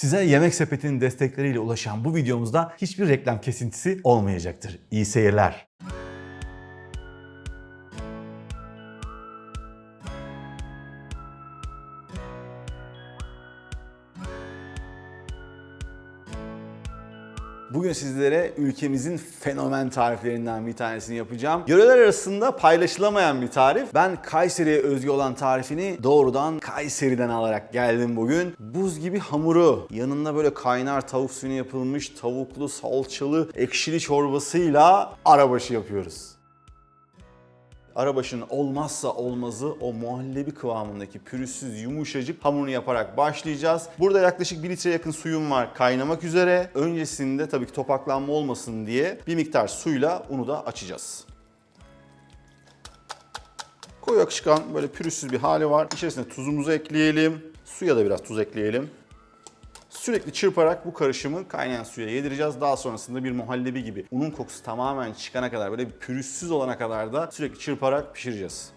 Size Yemek Sepeti'nin destekleriyle ulaşan bu videomuzda hiçbir reklam kesintisi olmayacaktır. İyi seyirler. Bugün sizlere ülkemizin fenomen tariflerinden bir tanesini yapacağım. Yöreler arasında paylaşılamayan bir tarif. Ben Kayseri'ye özgü olan tarifini doğrudan Kayseri'den alarak geldim bugün. Buz gibi hamuru, yanında böyle kaynar tavuk suyuna yapılmış tavuklu, salçalı, ekşili çorbasıyla arabaşı yapıyoruz. Arabaşının olmazsa olmazı o muhallebi kıvamındaki pürüzsüz yumuşacık hamurunu yaparak başlayacağız. Burada yaklaşık 1 litre yakın suyum var kaynamak üzere. Öncesinde tabii ki topaklanma olmasın diye bir miktar suyla unu da açacağız. Koyu akışkan böyle pürüzsüz bir hali var. İçerisine tuzumuzu ekleyelim. Suya da biraz tuz ekleyelim. Sürekli çırparak bu karışımı kaynayan suya yedireceğiz. Daha sonrasında bir muhallebi gibi unun kokusu tamamen çıkana kadar böyle bir pürüzsüz olana kadar da sürekli çırparak pişireceğiz.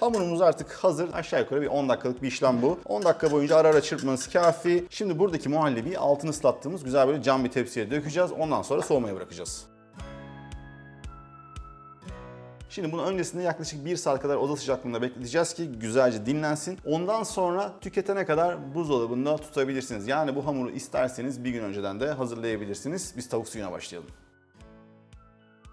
Hamurumuz artık hazır. Aşağı yukarı bir 10 dakikalık bir işlem bu. 10 dakika boyunca ara ara çırpmanız kafi. Şimdi buradaki muhallebiyi altını ıslattığımız güzel böyle cam bir tepsiye dökeceğiz. Ondan sonra soğumaya bırakacağız. Şimdi bunu öncesinde yaklaşık 1 saat kadar oda sıcaklığında bekleteceğiz ki güzelce dinlensin. Ondan sonra tüketene kadar buzdolabında tutabilirsiniz. Yani bu hamuru isterseniz bir gün önceden de hazırlayabilirsiniz. Biz tavuk suyuna başlayalım.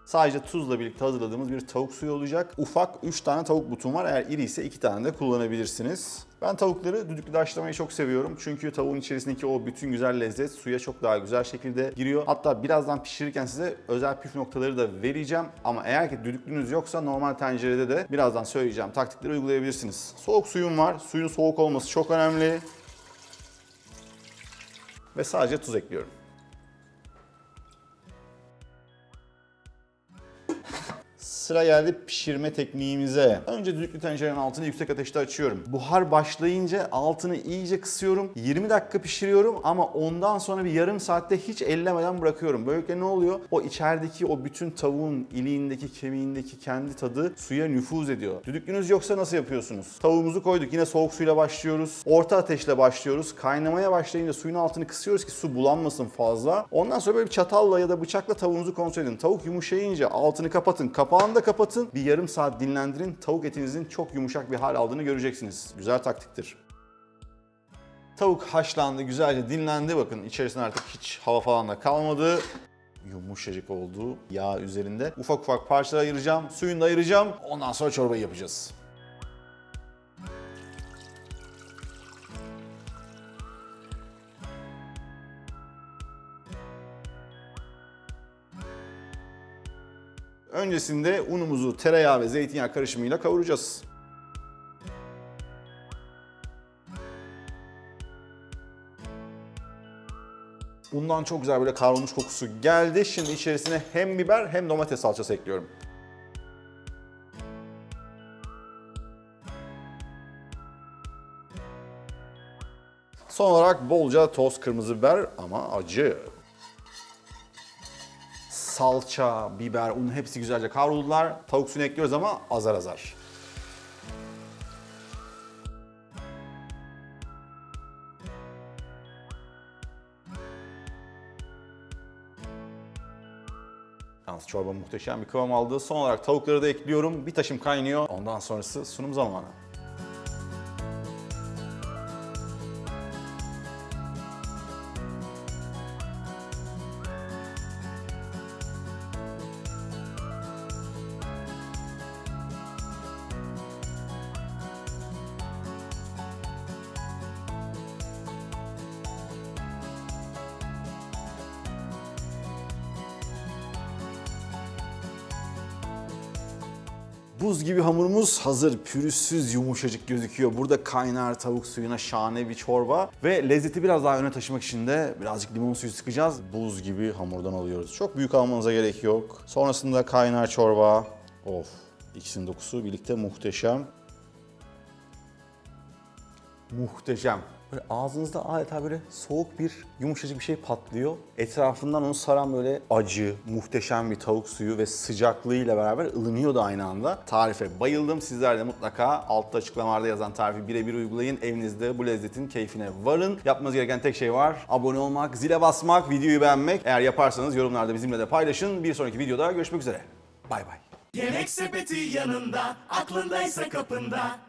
Sadece tuzla birlikte hazırladığımız bir tavuk suyu olacak. Ufak 3 tane tavuk butum var. Eğer iri ise 2 tane de kullanabilirsiniz. Ben tavukları düdüklüde haşlamayı çok seviyorum. Çünkü tavuğun içerisindeki o bütün güzel lezzet suya çok daha güzel şekilde giriyor. Hatta birazdan pişirirken size özel püf noktaları da vereceğim. Ama eğer ki düdüklünüz yoksa normal tencerede de birazdan söyleyeceğim taktikleri uygulayabilirsiniz. Soğuk suyum var. Suyun soğuk olması çok önemli. Ve sadece tuz ekliyorum. Sıra geldi pişirme tekniğimize. Önce düdüklü tencerenin altını yüksek ateşte açıyorum. Buhar başlayınca altını iyice kısıyorum. 20 dakika pişiriyorum ama ondan sonra bir yarım saatte hiç ellemeden bırakıyorum. Böylelikle ne oluyor? O içerideki o bütün tavuğun iliğindeki, kemiğindeki kendi tadı suya nüfuz ediyor. Düdüklünüz yoksa nasıl yapıyorsunuz? Tavuğumuzu koyduk. Yine soğuk suyla başlıyoruz. Orta ateşle başlıyoruz. Kaynamaya başlayınca suyun altını kısıyoruz ki su bulanmasın fazla. Ondan sonra böyle bir çatalla ya da bıçakla tavuğunuzu kontrol edin. Tavuk yumuşayınca altını kapatın. Kapağını da kapatın. Bir yarım saat dinlendirin. Tavuk etinizin çok yumuşak bir hal aldığını göreceksiniz. Güzel taktiktir. Tavuk haşlandı, güzelce dinlendi. Bakın içerisinde artık hiç hava falan da kalmadı. Yumuşacık oldu yağ üzerinde. Ufak ufak parçalara ayıracağım. Suyunu da ayıracağım. Ondan sonra çorbayı yapacağız. Öncesinde unumuzu tereyağı ve zeytinyağı karışımıyla kavuracağız. Undan çok güzel böyle kavrulmuş kokusu geldi. Şimdi içerisine hem biber hem domates salçası ekliyorum. Son olarak bolca toz kırmızı biber ama acı. Salça, biber, un hepsi güzelce kavruldular. Tavuk suyunu ekliyoruz ama azar azar. Yalnız çorba muhteşem bir kıvam aldı. Son olarak tavukları da ekliyorum. Bir taşım kaynıyor. Ondan sonrası sunum zamanı. Buz gibi hamurumuz hazır. Pürüzsüz, yumuşacık gözüküyor. Burada kaynar tavuk suyuna şahane bir çorba. Ve lezzeti biraz daha öne taşımak için de birazcık limon suyu sıkacağız. Buz gibi hamurdan alıyoruz. Çok büyük almanıza gerek yok. Sonrasında kaynar çorba. Of. İkisinin dokusu birlikte muhteşem. Muhteşem. Böyle ağzınızda adeta böyle soğuk bir yumuşacık bir şey patlıyor. Etrafından onu saran böyle acı, muhteşem bir tavuk suyu ve sıcaklığıyla beraber ılınıyor da aynı anda. Tarife bayıldım. Sizler de mutlaka altta açıklamalarda yazan tarifi birebir uygulayın. Evinizde bu lezzetin keyfine varın. Yapmanız gereken tek şey var. Abone olmak, zile basmak, videoyu beğenmek. Eğer yaparsanız yorumlarda bizimle de paylaşın. Bir sonraki videoda görüşmek üzere. Bay bay. Yemek sepeti yanında, aklındaysa kapında.